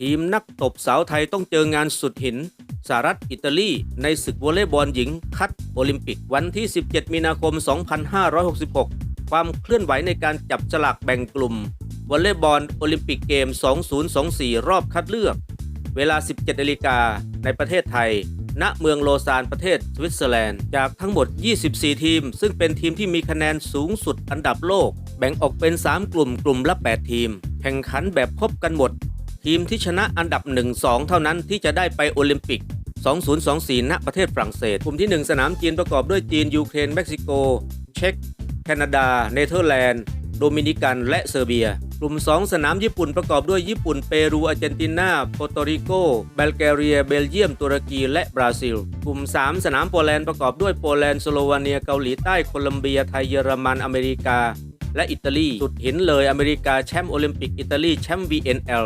ทีมนักตบสาวไทยต้องเจองานสุดหินสหรัฐอิตาลี ในศึกวอลเลย์บอลหญิงคัดโอลิมปิกวันที่ 17 มีนาคม 2566 ความเคลื่อนไหวในการจับฉลากแบ่งกลุ่มวอลเลย์บอลโอลิมปิกเกม 2024 รอบคัดเลือก เวลา 17นาฬิกาในประเทศไทย ณเมืองโลซานประเทศสวิตเซอร์แลนด์ จากทั้งหมด 24 ทีม ซึ่งเป็นทีมที่มีคะแนนสูงสุดอันดับโลก แบ่งออกเป็น 3 กลุ่มกลุ่มละ 8 ทีม แข่งขันแบบพบกันหมด ทีมที่ชนะอันดับ 1-2 เท่านั้นที่จะได้ไปโอลิมปิก 2024 ณ ประเทศฝรั่งเศสกลุ่มที่ 1 สนามจีนประกอบด้วยจีน ยูเครน เม็กซิโก เช็ก แคนาดา เนเธอร์แลนด์ โดมินิกัน และเซอร์เบีย กลุ่ม 2 สนามญี่ปุ่นประกอบด้วยญี่ปุ่น เปรู อาร์เจนตินาโปรโตริโกบัลแกเรีย เบลเยียม ตุรกี และบราซิล กลุ่ม 3 สนามโปแลนด์ประกอบด้วยโปแลนด์ สโลวาเนีย เกาหลีใต้ โคลัมเบีย ไทย เยอรมัน อเมริกา และอิตาลี สุดหินเลย อเมริกา แชมป์โอลิมปิก อิตาลี แชมป์ VNL